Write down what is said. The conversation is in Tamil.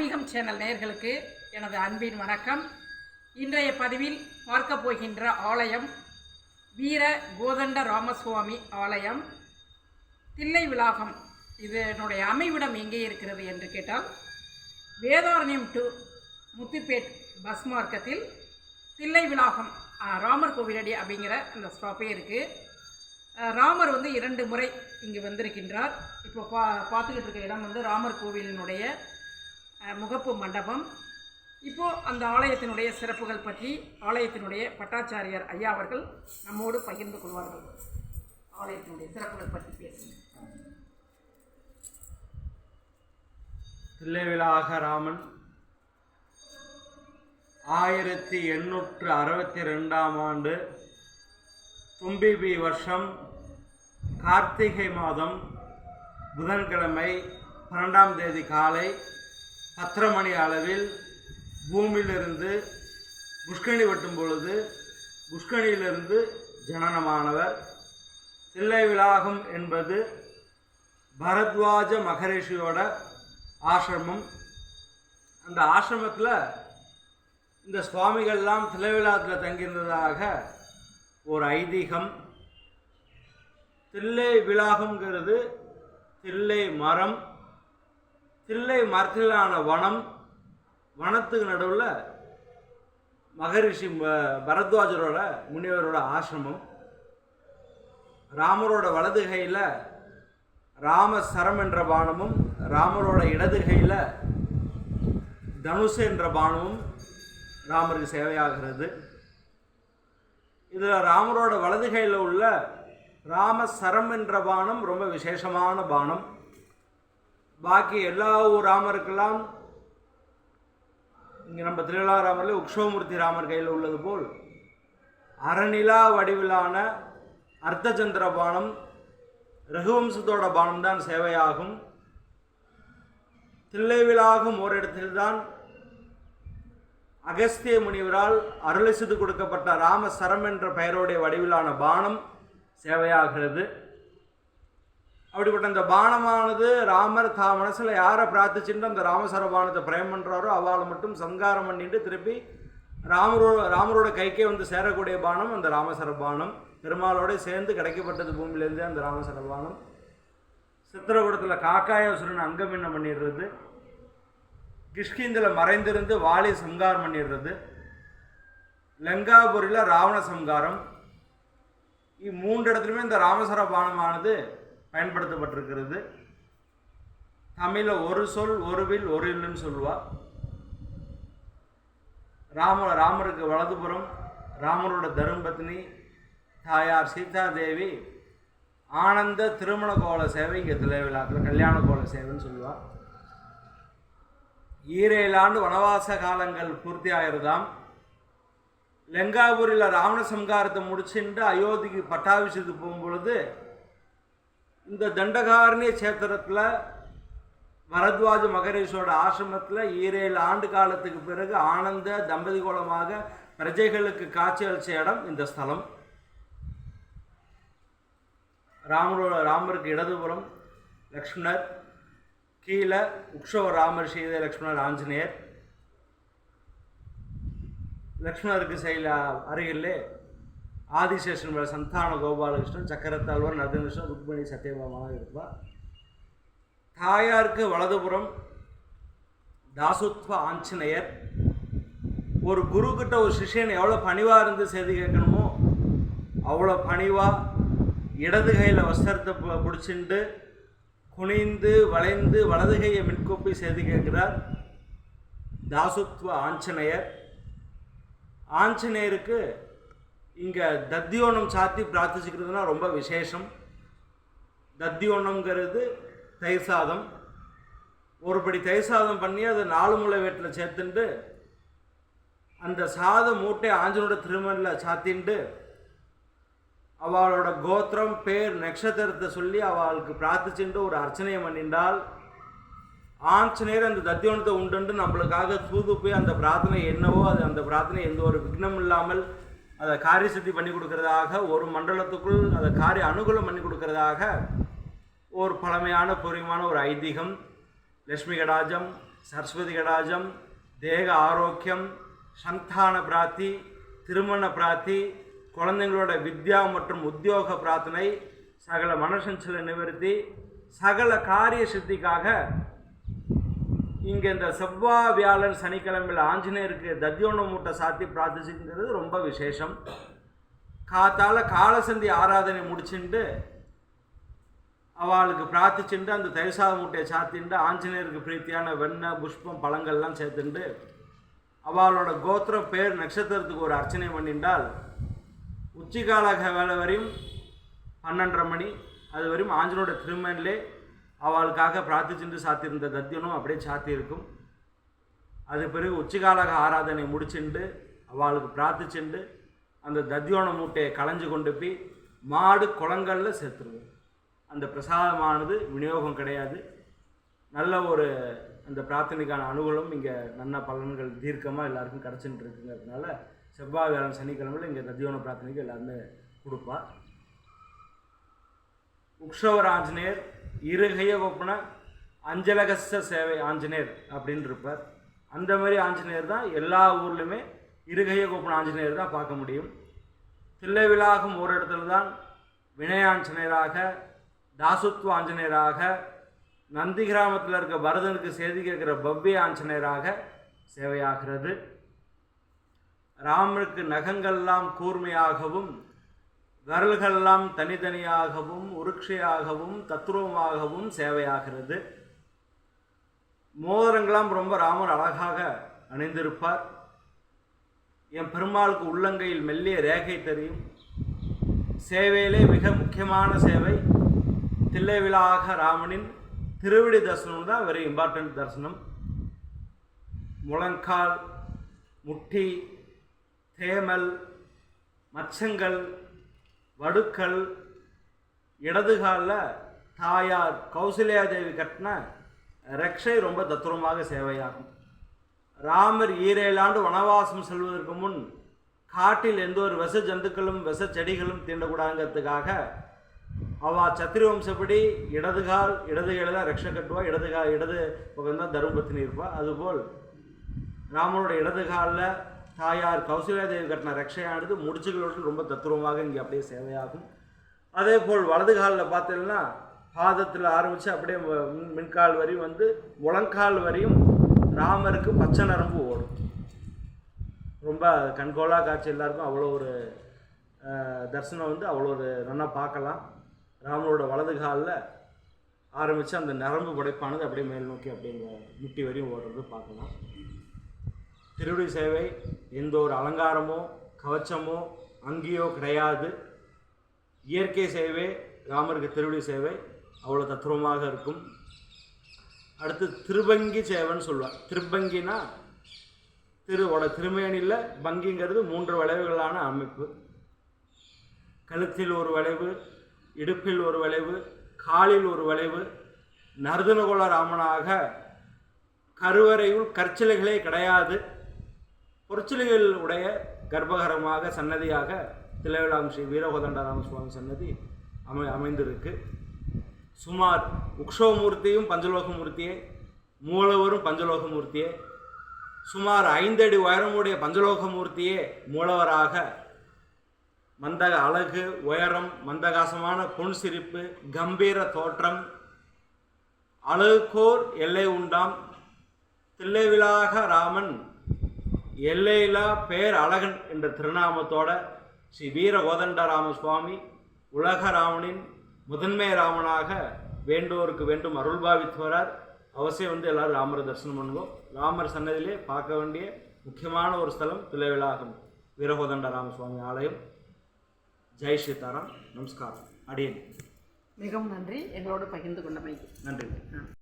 ஆன்மீகம் சேனல் நேர்களுக்கு எனது அன்பின் வணக்கம். இன்றைய பதிவில் பார்க்க போகின்ற ஆலயம் வீர கோதண்ட ராமசுவாமி ஆலயம். தில்லை விலாகம் இதனுடைய அமைவிடம் எங்கே இருக்கிறது என்று கேட்டால் வேதாரண்யம் டு முத்துப்பேட் பஸ் மார்க்கத்தில் தில்லை விலாகம் ராமர் கோவிலடி அப்படிங்கிற அந்த ஸ்டாப்பே இருக்குது ராமர் வந்து இரண்டு முறை இங்கு வந்திருக்கின்றார். இப்போ பா பார்த்துக்கிட்டு இருக்க இடம் வந்து ராமர் கோவிலினுடைய முகப்பு மண்டபம். இப்போது அந்த ஆலயத்தினுடைய சிறப்புகள் பற்றி ஆலயத்தினுடைய பட்டாச்சாரியார் ஐயா அவர்கள் நம்மோடு பகிர்ந்து கொள்வார்கள். ஆலயத்தினுடைய சிறப்புகள் பற்றி பேசுங்க தில்லைவிலாக ராமன் ஆயிரத்தி எண்ணூற்று அறுபத்தி ரெண்டாம் ஆண்டு தும்பிபி வருஷம் கார்த்திகை மாதம் புதன்கிழமை பன்னெண்டாம் தேதி காலை பத்தரை மணி அளவில் பூமியிலிருந்து புஷ்கணி வெட்டும் பொழுது புஷ்கணியிலிருந்து ஜனனமானவர். தில்லை விலாகம் என்பது பரத்வாஜ மகரிஷியோட ஆசிரமம். அந்த ஆசிரமத்தில் இந்த சுவாமிகள்லாம் தில்லைவிழாத்தில் தங்கியிருந்ததாக ஒரு ஐதீகம். தில்லை விலாகம்ங்கிறது தில்லை மரம். தில்லை மரத்திலான வனம் வனத்துக்கு நடுவில் மகரிஷி பரத்வாஜரோட முனிவரோட ஆசிரமம். ராமரோட வலதுகையில் ராம சரம் என்ற பானமும் ராமரோட இடதுகையில் தனுசு என்ற பானமும் ராமருக்கு சேவையாகிறது. இதில் ராமரோட வலதுகையில் உள்ள ராம சரம் என்ற பானம் ரொம்ப விசேஷமான பானம். பாக்கி எல்லா ஊர் ராமருக்கெல்லாம் இங்கே நம்ம திருவிழா ராமரில் உக்ஷவமூர்த்தி ராமர் கையில் உள்ளது போல் அறநிலா வடிவிலான அர்த்தச்சந்திர பானம் ரகுவம்சத்தோட பானம் தான் சேவையாகும். தில்லைவிலாகும் ஓரிடத்தில்தான் அகஸ்திய முனிவரால் அருளை செய்து கொடுக்கப்பட்ட ராம சரம் என்ற பெயருடைய வடிவிலான பானம் சேவையாகிறது. அப்படிப்பட்ட இந்த பானமானது ராமர் தா மனசில் யாரை பிரார்த்திச்சுட்டு அந்த ராமசர பானத்தை பிரயம் பண்ணுறாரோ அவளை மட்டும் சங்காரம் பண்ணிட்டு திருப்பி ராமரோட ராமரோட கைக்கே வந்து சேரக்கூடிய பானம் அந்த ராமசர பானம் பெருமாளோட சேர்ந்து கிடைக்கப்பட்டது பூமியிலேருந்தே அந்த ராமசர பானம் சித்திரகுடத்தில் காக்காயசுரன் அங்கமின்ன பண்ணிடுறது? கிஷ்கிந்தில் மறைந்திருந்து வாலி சம்காரம் பண்ணிடுறது. லங்காபுரியில் ராவண சம்காரம் இம்மூன்று இடத்துலையுமே இந்த ராமசர பானமானது பயன்படுத்தப்பட்டிருக்கிறது. தமிழில் ஒரு சொல் ஒரு வில் ஒரு இல்லுன்னு சொல்லுவா. ராம ராமருக்கு வலதுபுறம் ராமரோட தரும்பத்னி தாயார் சீதாதேவி ஆனந்த திருமண கோல சேவை இங்கே திளைவிழாக்கில் கல்யாண கோல சேவைன்னு சொல்லுவாள் ஈரேழாண்டு வனவாச காலங்கள் பூர்த்தி ஆயிருதாம் லெங்காபூரில் ராவண சம்காரத்தை முடிச்சுட்டு அயோத்திக்கு பட்டாபிஷேகத்துக்கு போகும்பொழுது இந்த தண்டகாரண்ய சேத்திரத்தில் பரத்வாஜ மகரேஷோட ஆசிரமத்தில் ஈரேழு ஆண்டு காலத்துக்கு பிறகு ஆனந்த தம்பதி கோலமாக பிரஜைகளுக்கு காட்சியளிச்ச இடம் இந்த ஸ்தலம். ராமரோட ராமருக்கு இடதுபுறம் லக்ஷ்மணர் கீழே உக்ஷவ ராமர் சீதை லக்ஷ்மணர் ஆஞ்சநேயர். லக்ஷ்மணருக்கு செயல அருகிலே ஆதிசேஷன் மேலே சந்தான கோபாலகிருஷ்ணன் சக்கரத்தாழ்வார் நரதகிருஷ்ணன் ருக்மணி சத்யபாமாக இருப்பார் தாயாருக்கு வலதுபுறம் தாசுத்வ ஆஞ்சநேயர். ஒரு குரு ஒரு சிஷியன் எவ்வளோ பணிவாக இருந்து செய்தி கேட்கணுமோ அவ்வளோ பணிவாக இடது கையில் வஸ்திரத்தை பு- பிடிச்சிண்டு குனிந்து வளைந்து வலது கையை மின்கொப்பி செய்து கேட்கிறார் தாசுத்வ ஆஞ்சநேயர். ஆஞ்சநேயருக்கு இங்கே தத்தியோனம் சாத்தி பிரார்த்திச்சுக்கிறதுனா ரொம்ப விசேஷம். தத்தியோனம்ங்கிறது தயிர் சாதம். ஒருபடி தயிர் சாதம் பண்ணி அதை நாலு முளை வீட்டில் சேர்த்துண்டு அந்த சாத மூட்டை ஆஞ்சனோட திருமணில் சாத்திண்டு அவளோட கோத்திரம் பேர் நட்சத்திரத்தை சொல்லி அவளுக்கு பிரார்த்திச்சுட்டு ஒரு அர்ச்சனையை பண்ணிண்டால் ஆஞ்சநேயர் அந்த தத்தியோனத்தை உண்டுண்டு நம்மளுக்காக தூது போய் அந்த பிரார்த்தனை என்னவோ அது அந்த பிரார்த்தனை எந்த ஒரு விக்னம் இல்லாமல் அதை காரிய சித்தி பண்ணி கொடுக்கறதாக ஒரு மண்டலத்துக்குள் அதை காரிய அனுகூலம் பண்ணி கொடுக்கறதாக ஒரு பழமையான பூர்வமான ஒரு ஐதீகம். லக்ஷ்மி கடாஜம் சரஸ்வதி கடாஜம் தேக ஆரோக்கியம் சந்தான பிராத்தி திருமண பிராத்தி குழந்தைங்களோட வித்யா மற்றும் உத்தியோக பிரார்த்தனை சகல மனசஞ்சல நிவர்த்தி சகல காரிய சித்திக்காக இங்கே இந்த செவ்வாய் வியாழன் சனிக்கிழமையில் ஆஞ்சநேயருக்கு தத்தியோன மூட்டை சாத்தி பிரார்த்திச்சுங்கிறது ரொம்ப விசேஷம். காத்தால காலசந்தி ஆராதனை முடிச்சுட்டு அவளுக்கு பிரார்த்திச்சுட்டு அந்த தயசாத மூட்டையை சாத்திண்டு ஆஞ்சநேயருக்கு பிரீத்தியான வெண்ணெய் புஷ்பம் பழங்கள்லாம் சேர்த்துண்டு அவளோட கோத்திரம் பேர் நட்சத்திரத்துக்கு ஒரு அர்ச்சனை பண்ணிண்டால் உச்சிகாலக வேலை வரையும் பன்னெண்டரை மணி அது வரையும் ஆஞ்சனோட திருமணிலே அவளுக்காக பிரார்த்திச்சுட்டு சாத்தியிருந்த தத்தியனும் அப்படியே சாத்தியிருக்கும். அது பிறகு உச்சிகாலக ஆராதனை முடிச்சுண்டு அவளுக்கு பிரார்த்திச்சுண்டு அந்த தத்தியோன மூட்டையை களைஞ்சு கொண்டு போய் மாடு குளங்களில் சேர்த்துருவோம். அந்த பிரசாதமானது விநியோகம் கிடையாது. நல்ல ஒரு அந்த பிரார்த்தனைக்கான அனுகூலம் இங்கே நல்ல பலன்கள் தீர்க்கமாக எல்லாருக்கும் கிடச்சிட்டு இருக்குங்கிறதுனால செவ்வாய் வேளன் சனிக்கிழமையில் இங்கே தத்தியோன பிரார்த்தனைக்கு எல்லாருமே கொடுப்பா. உக்ஷவராஜ்னேர் இருகைய ஒப்புனா அஞ்சலகச சேவை ஆஞ்சநேயர் அப்படின்னு இருப்பார். அந்த மாதிரி ஆஞ்சநேயர் தான் எல்லா ஊர்லேயுமே இருகைய கோப்பன ஆஞ்சநேயர் தான் பார்க்க முடியும். தில்லைவிழாகும் ஒரு இடத்துல தான் வினயாஞ்சநேயராக தாசுத்வ ஆஞ்சநேயராக நந்தி கிராமத்தில் இருக்க பரதனுக்கு செய்தி கேட்குற பவ்ய ஆஞ்சநேயராக சேவையாகிறது. ராமனுக்கு நகங்கள்லாம் கூர்மையாகவும் விரல்களெல்லாம் தனித்தனியாகவும் உருட்சையாகவும் தத்ரூபமாகவும் சேவையாகிறது. மோதிரங்களாம் ரொம்ப ராமர் அழகாக அணிந்திருப்பார். என் பெருமாளுக்கு உள்ளங்கையில் மெல்லிய ரேகை தெரியும். சேவையிலே மிக முக்கியமான சேவை தில்லைவிழாக ராமனின் திருவிடி தரிசனம் தான் வெரி இம்பார்ட்டண்ட் தரிசனம். முழங்கால் முட்டி தேமல் மச்சங்கள் வடுக்கள் இடதுகாலில் தாயார் கௌசல்யா தேவி கட்டின ரக்ஷை ரொம்ப தத்துவமாக சேவையாகும். ராமர் ஈரேழாண்டு வனவாசம் செல்வதற்கு முன் காட்டில் எந்த ஒரு விஷ ஜந்துக்களும் விஷ செடிகளும் தீண்டக்கூடாதுங்கிறதுக்காக அவா சத்திரவம்சப்படி இடதுகால் இடது கையில் தான் ரக்ஷை கட்டுவா இடது இடது பக்கம் தான் தருமபத்தினி இருப்பா. அதுபோல் ராமனோட இடதுகாலில் தாயார் கௌசல்யா தேவி கட்டின ரக்ஷையானது முடிச்சுகளோடு ரொம்ப தத்துவமாக இங்கே அப்படியே சேவையாகும். அதே போல் வலது காலில் பார்த்தீங்கன்னா பாதத்தில் ஆரம்பித்து அப்படியே மின்கால் வரையும் வந்து முழங்கால் வரையும் ராமருக்கு பச்சை நரம்பு ஓடும். ரொம்ப கண்கோலா காட்சி எல்லாருக்கும் அவ்வளோ ஒரு தரிசனம் வந்து அவ்வளோ ஒரு நல்லா பார்க்கலாம். ராமனோட வலது காலில் ஆரம்பித்து அந்த நரம்பு படைப்பானது அப்படியே மேல் நோக்கி அப்படியே முட்டி வரையும் ஓடுறது பார்க்கலாம். திருவடி சேவை எந்த ஒரு அலங்காரமோ கவச்சமோ அங்கேயோ கிடையாது. இயற்கை சேவை ராமருக்கு திருவடி சேவை அவ்வளோ தத்துவமாக இருக்கும். அடுத்து திருபங்கி சேவைன்னு சொல்லுவார் திருப்பங்கினா திருவோட திருமேனியில் பங்கிங்கிறது மூன்று வளைவுகளான அமைப்பு. கழுத்தில் ஒரு வளைவு இடுப்பில் ஒரு வளைவு காலில் ஒரு வளைவு நர்தனகுல ராமனாக கருவறையுள் கற்சிலைகளே கிடையாது. பொற்சிலைகள் உடைய கர்ப்பகரமாக சன்னதியாக திலவிழாம் ஸ்ரீ வீரகோதண்டராம சுவாமி சன்னதி அமை அமைந்திருக்கு. சுமார் உக்ஷோமூர்த்தியும் பஞ்சலோகமூர்த்தியே மூலவரும் பஞ்சலோகமூர்த்தியே சுமார் ஐந்தடி உயரமுடைய பஞ்சலோகமூர்த்தியே மூலவராக மந்தக அழகு உயரம் மந்தகாசமான பொன் சிரிப்பு கம்பீர தோற்றம் அழகுக்கோர் எல்லை உண்டாம் தில்லைவிலாக ராமன் எல்லையிலா பேர் அழகன் என்ற திருநாமத்தோட ஸ்ரீ வீர கோதண்டராம சுவாமி உலக ராமனின் முதன்மை ராமனாக வேண்டோருக்கு வேண்டும் அருள் பாவித்து வரார். அவசியம் வந்து எல்லாரும் ராமரை தரிசனம் பண்ணுவோம் ராமர் சன்னதியிலே பார்க்க வேண்டிய முக்கியமான ஒரு ஸ்தலம் தில்லைவிழாகம் வீரகோதண்ட ராமசுவாமி ஆலயம். ஜெய் சீதாராம். நமஸ்காரம். அடியேன். மிகவும் நன்றி. எங்களோடு பகிர்ந்து கொண்டமைக்கு. நன்றி.